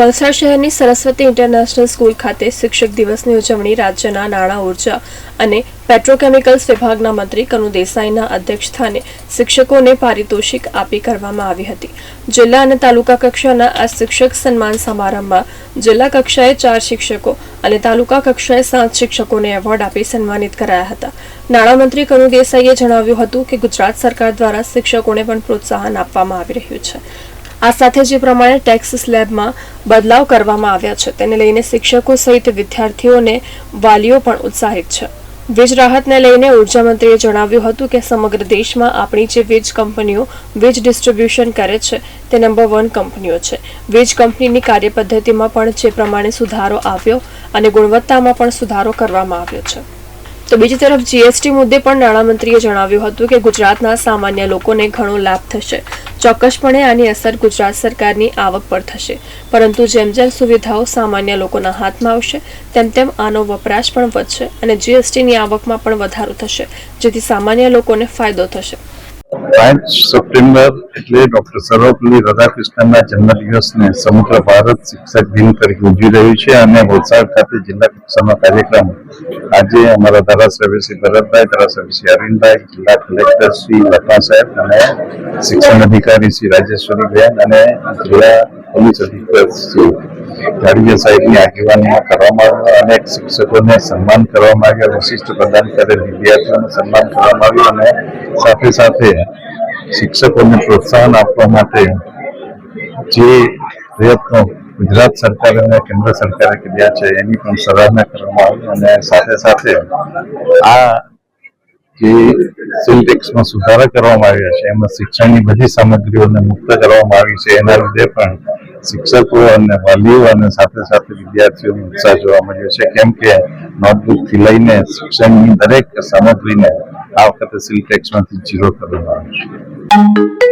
વલસાડ શહેરની Saraswati international school ખાતે શિક્ષક દિવસની ઉજવણી રાજ્યના નાણાં, ઊર્જા અને પેટ્રોકેમિકલ્સ વિભાગના મંત્રી કનુ દેસાઈના અધ્યક્ષસ્થાને શિક્ષકોને પારિતોષિક આપી કરવામાં આવી હતી. જિલ્લા અને તાલુકા કક્ષાના આ શિક્ષક સન્માન સમારંભમાં જિલ્લા કક્ષાએ ચાર શિક્ષકો અને તાલુકા કક્ષાએ સાત શિક્ષકોને એવોર્ડ આપી સન્માનિત કરાયા હતા. નાણામંત્રી કનુ દેસાઈએ જણાવ્યું હતું કે ગુજરાત સરકાર દ્વારા શિક્ષકોને પણ પ્રોત્સાહન આપવામાં આવી રહ્યું છે. આ સાથે જે પ્રમાણે ટેક્સ સ્લેબમાં બદલાવ કરવામાં આવ્યા છે. તેને લઈને શિક્ષકો સહિત વિદ્યાર્થીઓને વાલીઓ પણ ઉત્સાહિત છે. વીજ રાહતને લઈને ઊર્જા મંત્રીએ જણાવ્યું હતું કે સમગ્ર દેશમાં આપણી જે વીજ કંપનીઓ વીજ ડિસ્ટ્રીબ્યુશન કરે છે, તે નંબર વન કંપનીઓ છે. વીજ કંપનીની કાર્યપદ્ધતિમાં પણ જે પ્રમાણે સુધારો આવ્યો અને ગુણવત્તામાં પણ સુધારો કરવામાં આવ્યો છે. તો બીજી તરફ જીએસટી મુદ્દે પણ નાણામંત્રીએ જણાવ્યું હતું કે ગુજરાતના સામાન્ય લોકોને ઘણો લાભ થશે. ચોક્કસપણે આની અસર ગુજરાત સરકારની આવક પર થશે. પરંતુ જેમ જેમ સુવિધાઓ સામાન્ય લોકોના હાથમાં આવશે, તેમ તેમ આનો વપરાશ પણ વધશે અને જીએસટીની આવકમાં પણ વધારો થશે, જેથી સામાન્ય લોકોને ફાયદો થશે. પાંચ સપ્ટેમ્બર એટલે ડોક્ટર સર્વપલ્લી રાધાકૃષ્ણના જન્મદિવસને સમગ્ર ભારત શિક્ષક દિન તરીકે ઉજવી રહ્યું છે અને વલસાડ ખાતે જિલ્લા કક્ષાનો કાર્યક્રમ આજે અમારા ધારાસભ્ય શ્રી ભરતભાઈ, ધારાસભ્ય શ્રી અરવિંદભાઈ, જિલ્લા કલેક્ટર શ્રી લખા સાહેબ અને શિક્ષણ અધિકારી શ્રી રાજેશ્વરીબેન અને જિલ્લા પોલીસ અધિકારી શ્રી જાડેજા સાહેબની આગેવાનીમાં કરવામાં આવ્યું અનેક શિક્ષકોને સન્માન કરવામાં આવ્યું વિશિષ્ટ પ્રદાન કરેલ વિદ્યાર્થીઓને સન્માન કરવામાં આવ્યું અને સાથે સાથે શિક્ષકોને પ્રોત્સાહન આપવા માટે જે પ્રયત્નો ગુજરાત સરકાર અને કેન્દ્ર સરકારે કર્યા છે, એની પણ સરાહના કરવામાં આવી અને સાથે સાથે આ જે સેલ સુધારા કરવામાં આવ્યા છે, એમાં શિક્ષણની બધી સામગ્રીઓને મુક્ત કરવામાં આવી છે, એના લીધે પણ શિક્ષકો અને વાલીઓ અને સાથે સાથે વિદ્યાર્થીઓનો ઉત્સાહ જોવા મળ્યો છે. કેમ કે નોટબુકથી લઈને શિક્ષણની દરેક સામગ્રીને આ વખતે સિલટેક્સમાંથી જીરો કરવામાં આવે છે.